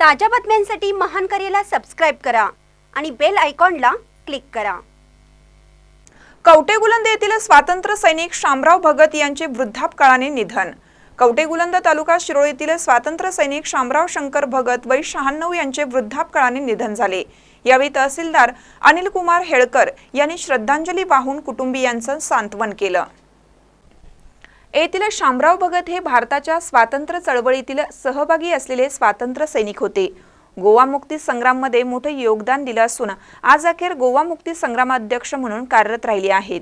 ताज्या बातम्यांसाठी महान करेला सबस्क्राईब करा आणि बेल आयकॉनला क्लिक करा. कवटेगुलंद येथील स्वातंत्र्य सैनिक शामराव भगत यांचे वृद्धापकाळाने निधन. कवटेगुलंद तालुका शिरोळ येथील स्वातंत्र्य सैनिक शामराव शंकर भगत वय शहाण्णव यांचे वृद्धापकाळाने निधन झाले. यावेळी तहसीलदार अनिल कुमार हेळकर यांनी श्रद्धांजली वाहून कुटुंबियांचं सांत्वन केलं. येथील शामराव भगत हे भारताच्या स्वातंत्र्य चळवळीतील सहभागी असलेले स्वातंत्र्य सैनिक होते. गोवा मुक्ती संग्राममध्ये मोठे योगदान दिलं असून आज अखेर गोवा मुक्ती संग्रामाध्यक्ष म्हणून कार्यरत राहिले आहेत.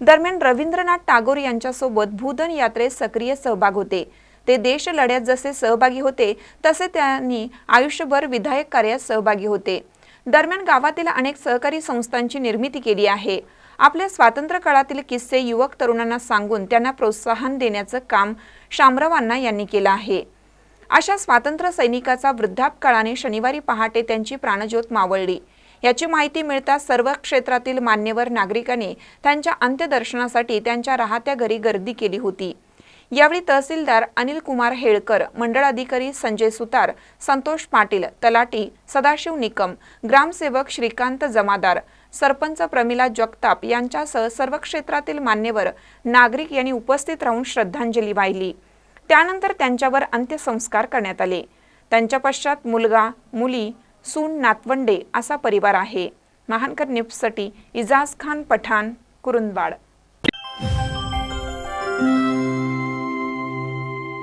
दरम्यान रवींद्रनाथ टागोर यांच्यासोबत भूधन यात्रेत सक्रिय सहभाग होते. ते देश लढ्यात जसे सहभागी होते तसे त्यांनी आयुष्यभर विधायक कार्यात सहभागी होते. दरम्यान गावातील अनेक सहकारी संस्थांची निर्मिती केली आहे. आपल्या स्वातंत्र्य काळातील किस्से युवक तरुणांना सांगून त्यांना प्रोत्साहन देण्याचं काम शामरावांना यांनी केलं आहे. अशा स्वातंत्र्य सैनिकाचा वृद्धापकाळाने शनिवारी पहाटे त्यांची प्राणज्योत मावळली. याची माहिती मिळताच सर्व क्षेत्रातील मान्यवर नागरिकांनी त्यांच्या अंत्यदर्शनासाठी त्यांच्या राहत्या घरी गर्दी केली होती. यावेळी तहसीलदार अनिल कुमार हेळकर मंडळ अधिकारी संजय सुतार संतोष पाटील तलाटी सदाशिव निकम ग्रामसेवक श्रीकांत जमादार सरपंच प्रमिला जगताप यांच्यासह सर्व क्षेत्रातील मान्यवर नागरिक यांनी उपस्थित राहून श्रद्धांजली वाहिली. त्यानंतर त्यांच्यावर अंत्यसंस्कार करण्यात आले. त्यांच्या पश्चात मुलगा मुली सून नातवंडे असा परिवार आहे. महानकर न्यूजसाठी इजाज खान पठाण कुरुंदवाड.